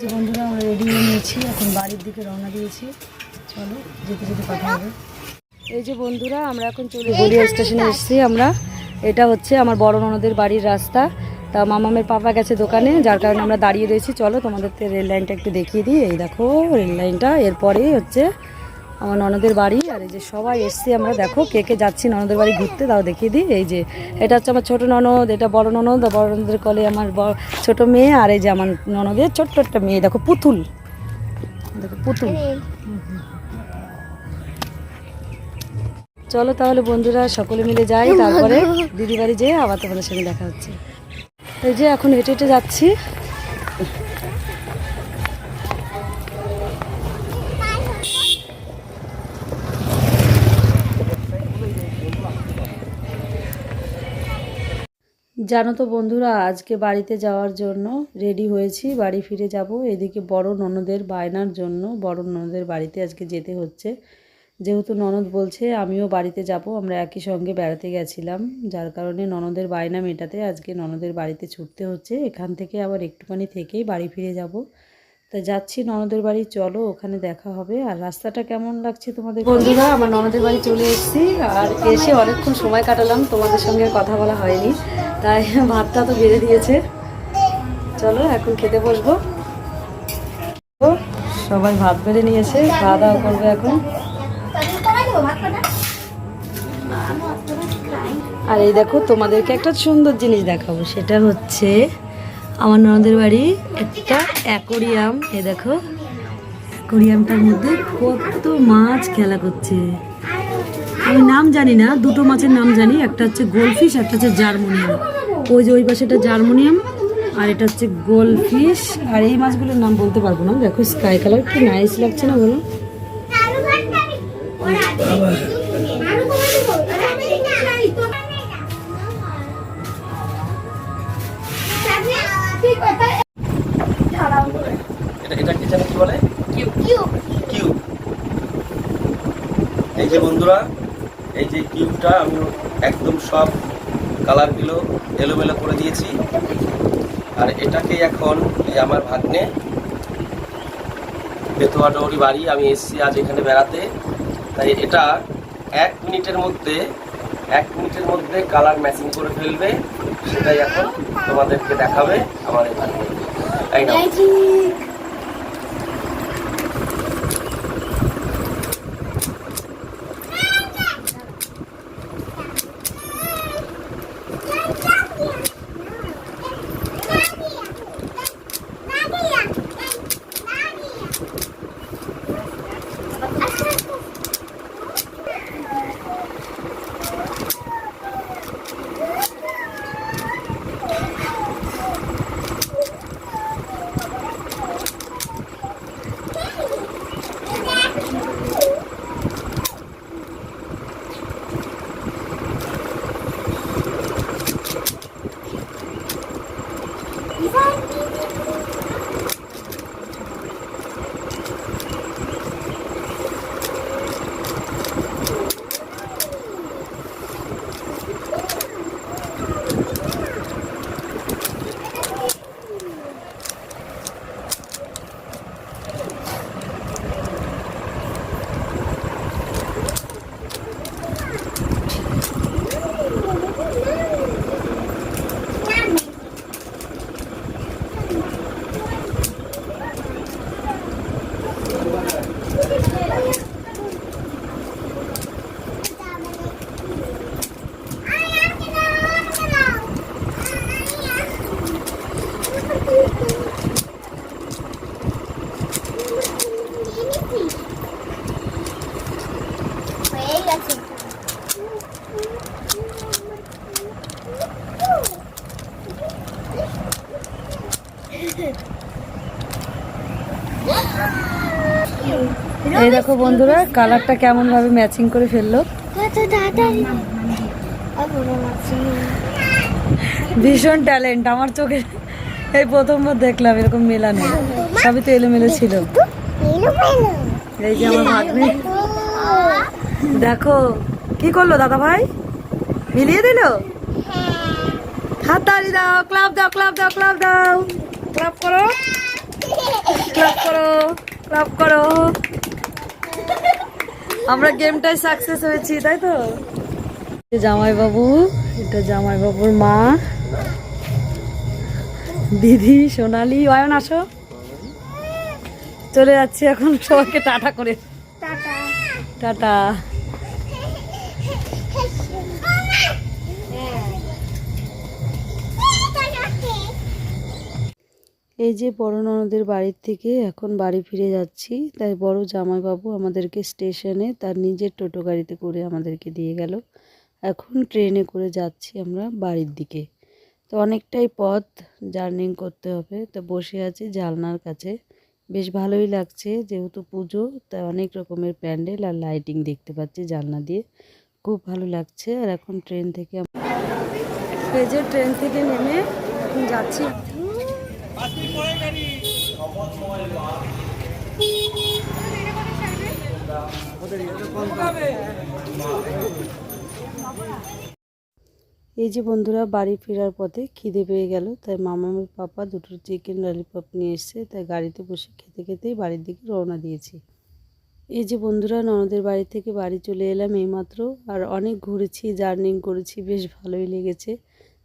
যে বন্ধুরা আমরা রেডি হয়ে নিয়েছি। এখন বাড়ির দিকে রওনা দিয়েছি। চলো যেতে যেতে কথা হবে। এই যে বন্ধুরা আমরা এখন চলে গড়িয়া স্টেশনে এসেছি আমরা। এটা হচ্ছে আমার বড় ননদের বাড়ির রাস্তা। তা মামামের পাপা গেছে দোকানে যার কারণে আমরা দাঁড়িয়ে রয়েছি। চলো তোমাদের রেল লাইনটা একটু দেখিয়ে দিই। এই দেখো রেল লাইনটা এরপরে হচ্ছে আমার ননদের বাড়ি আর এই যে সবাই এসছি আমরা দেখো কে কে যাচ্ছি ননদের বাড়ি ঘুরতে তাও দেখিয়ে দিই। এই যে এটা হচ্ছে আমার ছোটো ননদ এটা বড় ননদ বড় ননদের কলে আমার ছোট মেয়ে আর এই যে আমার ননদের ছোট্ট একটা মেয়ে দেখো পুতুল। দেখো পুতুল। চলো তাহলে বন্ধুরা সকলে মিলে যাই তারপরে দিদি বাড়ি যেয়ে আবার তোমাদের সঙ্গে দেখা হচ্ছে। এই যে এখন হেঁটে হেঁটে যাচ্ছি। জানো তো বন্ধুরা, আজকে বাড়িতে যাওয়ার জন্য রেডি হয়েছি, বাড়ি ফিরে যাব। এদিকে বড় ননদের বায়নার জন্য, বড় ননদের বাড়িতে আজকে যেতে হচ্ছে। যেহেতু ননদ বলছে, আমিও বাড়িতে যাব, আমরা একই সঙ্গে বেড়াতে গেছিলাম। যার কারণে ননদের বায়না মেটাতে আজকে ননদের বাড়িতে ছুটতে হচ্ছে। এখান থেকে আবার একটুখানি থেকেই বাড়ি ফিরে যাব। তা যাচ্ছি ননদের বাড়ি, চলো ওখানে দেখা হবে। আর রাস্তাটা কেমন লাগছে তোমাদের? বন্ধুরা, আমার ননদের বাড়ি চলে এসেছি। আর এসে অনেকক্ষণ সময় কাটালাম, তোমাদের সঙ্গে কথা বলা হয়নি। তাই ভাতটা তো বেড়ে দিয়েছে। চলো, এখন খেতে বসবো। সবাই ভাত বেড়ে নিয়েছে খাওয়া দাওয়া করবে এখন। আর এই দেখো, তোমাদেরকে একটা সুন্দর জিনিস দেখাবো, সেটা হচ্ছে আমার ননদের বাড়ি একটা অ্যাকোরিয়াম। এ দেখো, অ্যাকোরিয়ামটার মধ্যে কত মাছ খেলা করছে। আমি নাম জানি না দুটো মাছের নাম জানি একটা হচ্ছে গোলফিশ একটা হচ্ছে জার্মোনিয়াম। ওই যে ওই পাশে এটা জার্মোনিয়াম আর এটা হচ্ছে গোলফিশ। আর এই মাছগুলোর নাম বলতে পারব না দেখো স্কাই কালার কি নাইস লাগছে না বলো? এটা এটা কি বলে? এই যে বন্ধুরা এই যে কিউবটা আমি একদম সব কালারগুলো এলোমেলো করে দিয়েছি। আর এটাকে এখন এই আমার ভাগ্নে বেতোয়া ডৌরি বাড়ি, আমি এসেছি আজ এখানে বেড়াতে। তাই এটা এক মিনিটের মধ্যে, এক মিনিটের মধ্যে কালার ম্যাচিং করে ফেলবে। সেটাই এখন তোমাদেরকে দেখাবে আমার ভাগ্নে। তাই না? এই দেখো বন্ধুরা, কালারটা কেমন ভাবে ম্যাচিং করে ফেলল। ভীষণ ট্যালেন্ট আমার চোখে এই প্রথমবার দেখলাম, এরকম মেলানো সবই তো এলোমেলো ছিল। এই যে আমার ভাগ্নে। দেখো, কি করল দাদা ভাই? মিলিয়ে দিল? হাততালি দাও ক্লাব দাও ক্লাব দাও ক্লাব দাও। ক্লাব করো। ক্লাব করো আমরা গেমটাই সাকসেস হয়েছি তাই তো? জামাই বাবু এটা জামাই বাবুর মা। দিদি সোনালি অয়ন আসো। চলে যাচ্ছি এখন সবাইকে টাটা করে। টাটা টাটা এই যে বড় ননদের বাড়ির থেকে এখন বাড়ি ফিরে যাচ্ছি, তাই বড় জামাইবাবু আমাদেরকে স্টেশনে তার নিজের টোটো গাড়িতে করে আমাদেরকে দিয়ে গেল। এখন ট্রেনে করে যাচ্ছি আমরা বাড়ির দিকে। তো অনেকটাই পথ জার্নিং করতে হবে, তো বসে আছি জালনার কাছে। বেশ ভালোই লাগছে যেহেতু পুজো, তাই অনেক রকমের প্যান্ডেল আর লাইটিং দেখতে পাচ্ছি জানলা দিয়ে। খুব ভালো লাগছে আর এখন ট্রেন থেকে যে ট্রেন থেকে নেমে যাচ্ছি। এই যে বন্ধুরা, বাড়ি ফেরার পথে খিদে পেয়ে গেল, তাই মামামের পাপা দুটো চিকেন ললিপপ নিয়ে এসছে, তাই গাড়িতে বসে খেতে খেতেই বাড়ির দিকে রওনা দিয়েছি। এই যে বন্ধুরা, ননদের বাড়ি থেকে বাড়ি চলে এলাম এইমাত্র, আর অনেক ঘুরেছি, জার্নিং করেছি, বেশ ভালোই লেগেছে।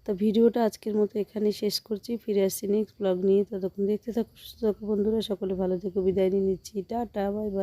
তা ভিডিওটা আজকের মতো এখানে শেষ করছি। ফিরে আসছি নেক্সট ব্লগ নিয়ে। ততক্ষণ দেখতে থাকো, সুস্থ থাকো বন্ধুরা। সকলে ভালো থেকো। বিদায় নিয়ে নিচ্ছি। Tata bye bye